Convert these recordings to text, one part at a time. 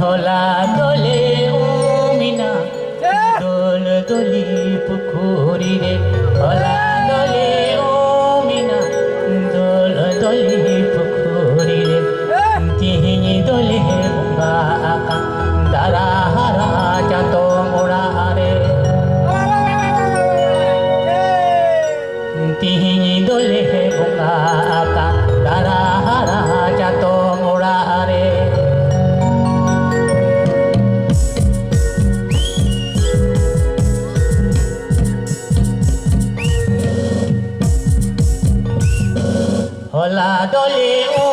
হলা দলে ও মিনা। দোল দলি পুকুরি রে হলা হলা দলে, ও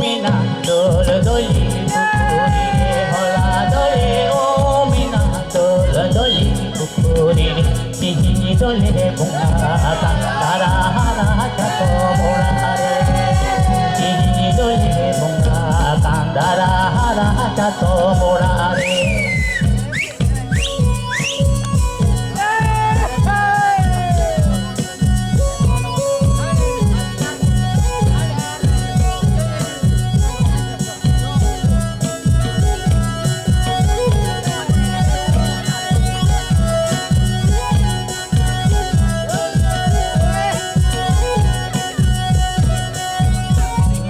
মিনা দোল। পুকুরি হলা দলে, ও মিনা দোল। দলি পুকুরি রে দলে বুঙ্গা তারা হারা চাত মোড়া রে। তিহি দলে বুঙ্গা কান্দারা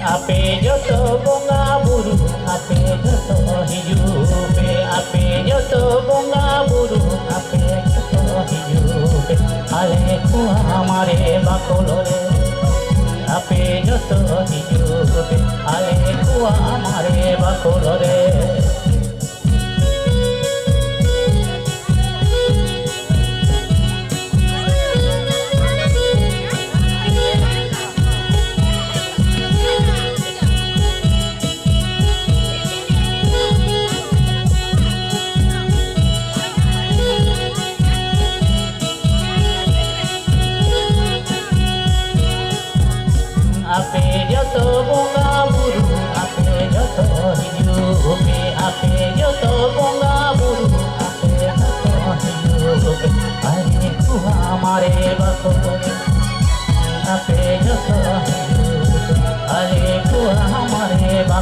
Ape joto bunga buru, ape joto hijupe, ape joto bunga buru, ape joto hijupe, ale ku amare bakolore. Ape joto hijupe, ale ku amare bakolore.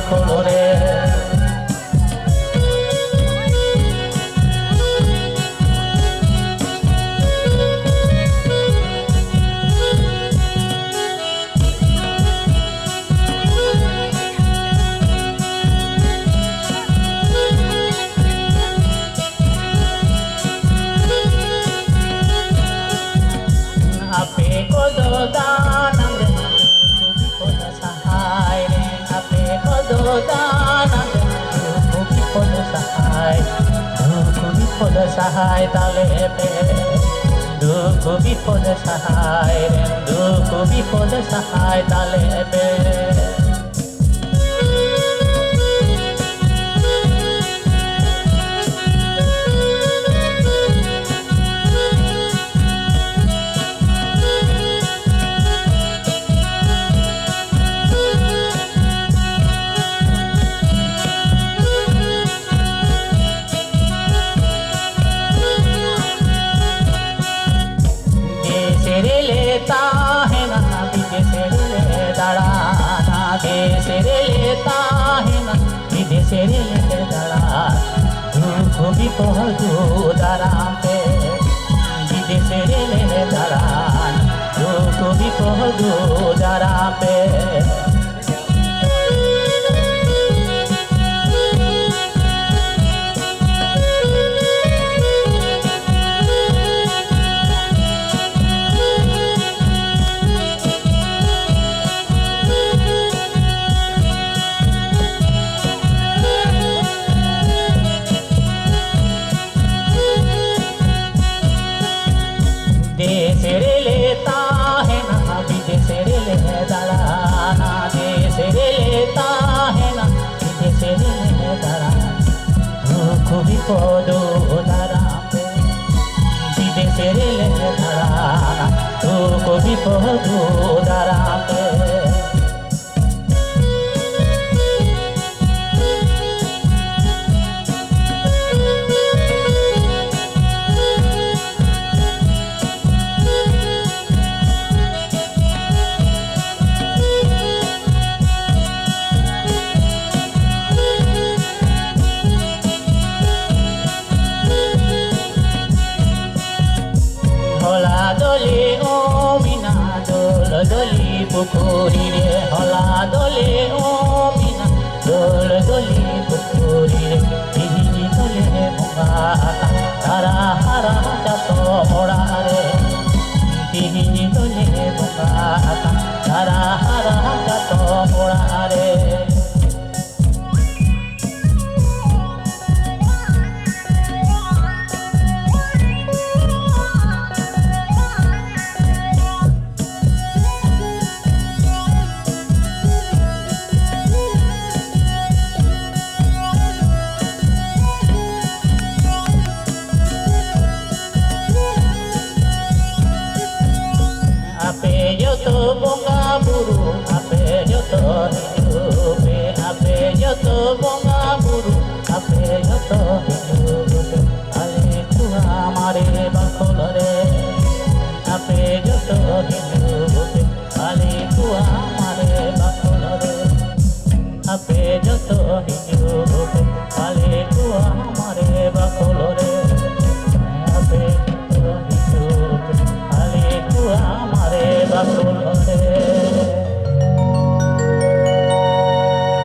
Amare সহায় তালে পে দুঃখ বিপদে সহায় দুঃখ বিপদে সাহায় তালে পে বিদেশের লে দাঁড়া দুঃখ বিপদ দাঁড়াতে বিদেশের লে দাঁড়ান দুঃখ বিপদ বিপদ দাঁড়াবে বিদেশের লে তো কবি বিপদ দলে ও মিনা দল দলি পুখুরী রে হলা দলে ও আমারে বাকল